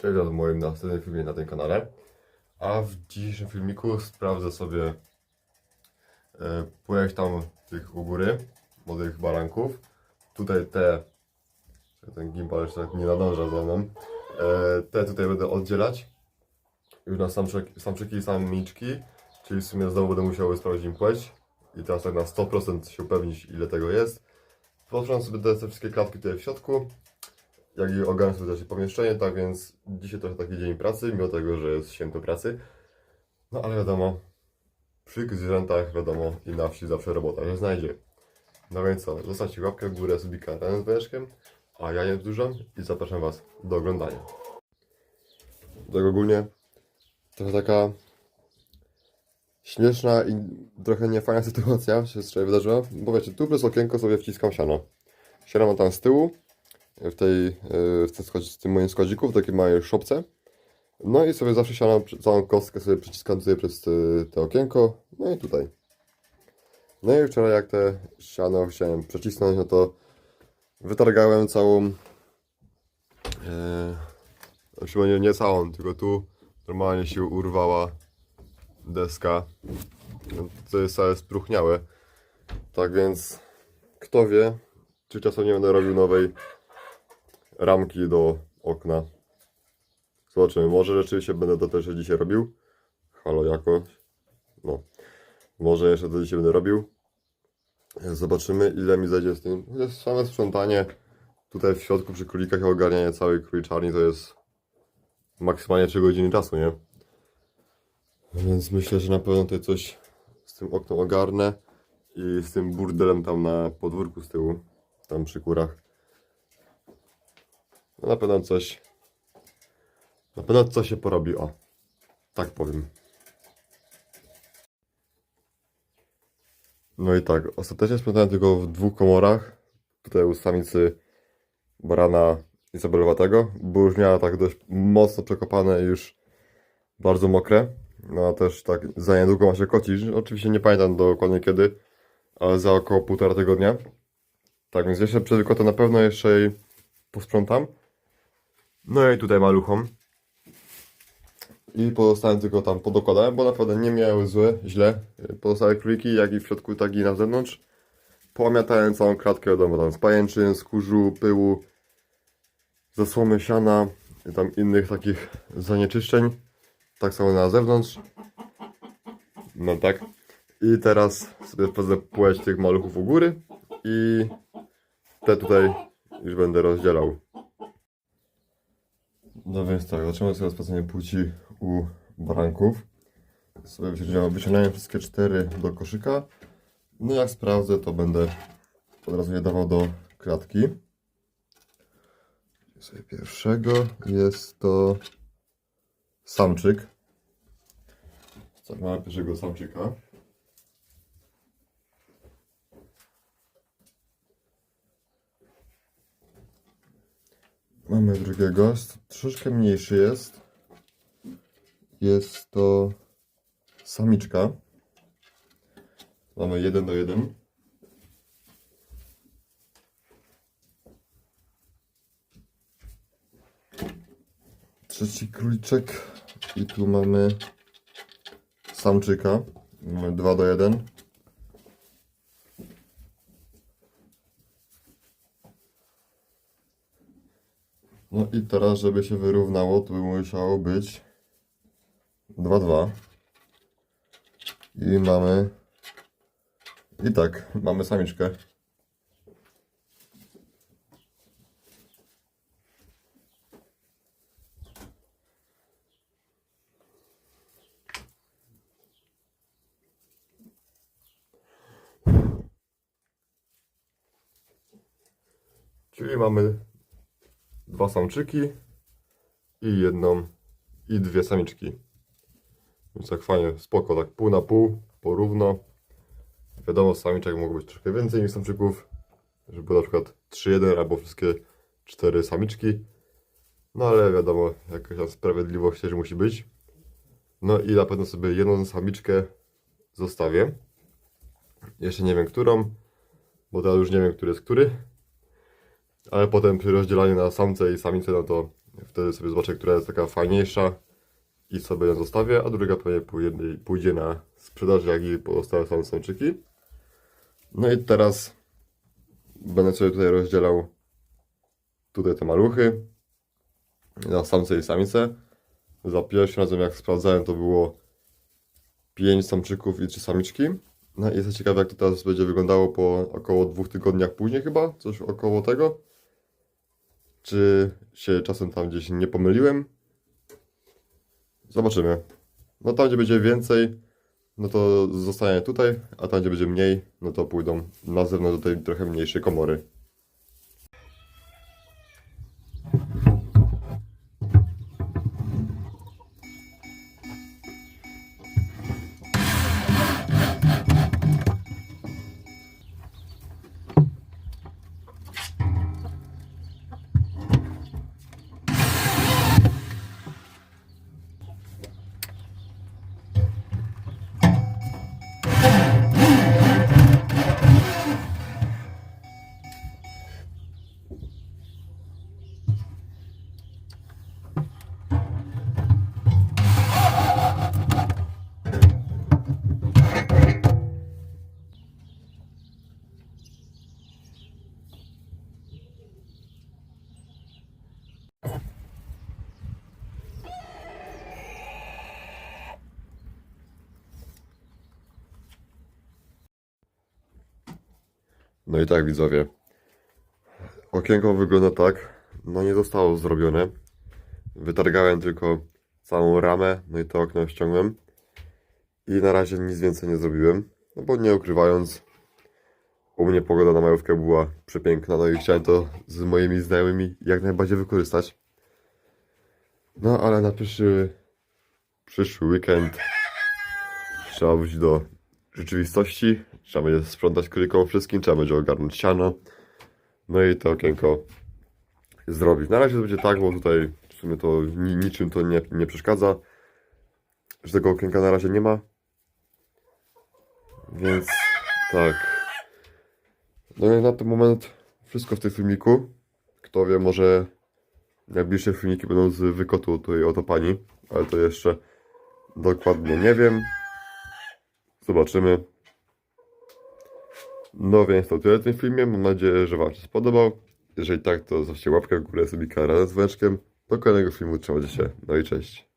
Cześć, w moim następnym filmie na tym kanale. A w dzisiejszym filmiku sprawdzę sobie e, tam tych u góry, młodych baranków. Tutaj te, ten gimbal jeszcze tak nie nadąża za mną. E, te tutaj będę oddzielać. Już na samczyki, i samiczki, czyli w sumie znowu będę musiał sprawdzić im płeć. I teraz tak na 100% się upewnić ile tego jest. Potrząsam sobie te wszystkie klatki tutaj w środku jak i sobie też pomieszczenie, tak więc dzisiaj trochę taki dzień pracy, mimo tego, że jest święto pracy. No ale wiadomo, przy zwierzętach wiadomo i na wsi zawsze robota się znajdzie. No więc co, zostawcie łapkę w górę, subika razem z wężkiem, a ja nie dużo i zapraszam Was do oglądania. Tak ogólnie trochę taka śmieszna i trochę niefajna sytuacja się wczoraj wydarzyła, bo wiecie, tu przez okienko sobie wciskam siano. Siano mam tam z tyłu, w tej, e, w tym, w tym moim schodziku, w takiej małej szopce. No i sobie zawsze siano, całą kostkę sobie przyciskam tutaj przez e, te okienko, no i tutaj. No i wczoraj jak te siano chciałem przecisnąć, no to wytargałem całą, e, znaczy nie, nie całą, tylko tu normalnie się urwała deska. No, To jest całe spruchniałe. Tak więc, kto wie, czy czasem nie będę robił nowej ramki do okna. Zobaczymy, może rzeczywiście będę to też dzisiaj robił. Halo jakoś. No. Może jeszcze to dzisiaj będę robił. Zobaczymy ile mi zajdzie z tym. Jest same sprzątanie. Tutaj w środku przy królikach i ogarnianie całej króliczarni to jest maksymalnie 3 godziny czasu, nie? Więc myślę, że na pewno tutaj coś z tym oknem ogarnę i z tym burdelem tam na podwórku z tyłu, tam przy kurach. No na pewno coś. Na pewno coś się porobi, o. Tak powiem. No i tak, ostatecznie sprzątałem tylko w dwóch komorach. Tutaj u samicy barana izabelowatego, bo już miała tak dość mocno przekopane już bardzo mokre. No a też tak za niedługo ma się kocić. Oczywiście nie pamiętam dokładnie kiedy, ale za około półtora tygodnia. Tak więc jeszcze przed wykotem na pewno jeszcze jej posprzątam. No i tutaj maluchom. I pozostałe tylko tam podokładałem, bo naprawdę nie miały złe, źle. Pozostałe króliki, jak i w środku, tak i na zewnątrz. Pomiatałem całą klatkę, wiadomo, tam z pajęczyn, z kurzu, pyłu, zasłomy siana i tam innych takich zanieczyszczeń. Tak samo na zewnątrz. No tak. I teraz sobie sprawdzę płeć tych maluchów u góry i te tutaj już będę rozdzielał. No więc tak, zaczynamy sobie sprawdzenie płci u baranków. Sobie wyciągnąłem wszystkie cztery do koszyka. No jak sprawdzę, to będę od razu je dawał do klatki. Sobie pierwszego jest to samczyk. Tak, mamy pierwszego samczyka. Mamy drugiego, troszeczkę mniejszy jest. Jest to samiczka. Mamy jeden do jeden. Trzeci króliczek i tu mamy samczyka. Mamy 2 do 1. i teraz, żeby się wyrównało, to by musiało być 2-2. I mamy. I tak, mamy samiczkę. Czyli mamy dwa samczyki i jedną i dwie samiczki. Więc tak fajnie, spoko, tak pół na pół, porówno. Wiadomo, samiczek mogło być troszkę więcej niż samczyków, żeby było na przykład 3-1 albo wszystkie 4 samiczki. No ale wiadomo, jakaś tam sprawiedliwość też musi być. No i na pewno sobie jedną samiczkę zostawię. Jeszcze nie wiem którą, bo teraz już nie wiem, który jest który. Ale potem przy rozdzielaniu na samce i samice, no to Wtedy sobie zobaczę, która jest taka fajniejsza i sobie ją zostawię, a druga pewnie pójdzie, na sprzedaż, jak i pozostałe samczyki. No i teraz będę sobie tutaj rozdzielał tutaj te maluchy na samce i samice. Za pierwszym razem jak sprawdzałem to było 5 samczyków i 3 samiczki. No i jestem ciekawy jak to teraz będzie wyglądało po około dwóch tygodniach później chyba, coś około tego. Czy się czasem tam gdzieś nie pomyliłem? Zobaczymy. No tam gdzie będzie więcej, no to zostanie tutaj, a tam gdzie będzie mniej, no to pójdą na zewnątrz do tej trochę mniejszej komory. No i tak widzowie. Okienko wygląda tak. No nie zostało zrobione. Wytargałem tylko całą ramę, no i to okno ściągłem. I na razie nic więcej nie zrobiłem. No bo nie ukrywając, u mnie pogoda na majówkę była przepiękna, no i chciałem to z moimi znajomymi jak najbardziej wykorzystać. No ale na przyszły, przyszły weekend trzeba wrócić do rzeczywistości. Trzeba będzie sprzątać kryką wszystkim, trzeba będzie ogarnąć siano. No i to okienko zrobić. Na razie to będzie tak, bo tutaj w sumie to ni niczym to nie, nie przeszkadza, że tego okienka na razie nie ma. Więc tak. No i na ten moment wszystko w tym filmiku. Kto wie, może najbliższe filmiki będą z wykotu tutaj oto pani, ale to jeszcze dokładnie nie wiem. Zobaczymy. No więc to tyle w tym filmie. Mam nadzieję, że Wam się spodobał. Jeżeli tak, to zostawcie łapkę w górę, sobie kanał z dzwoneczkiem. Do kolejnego filmu trzymajcie się. No i cześć.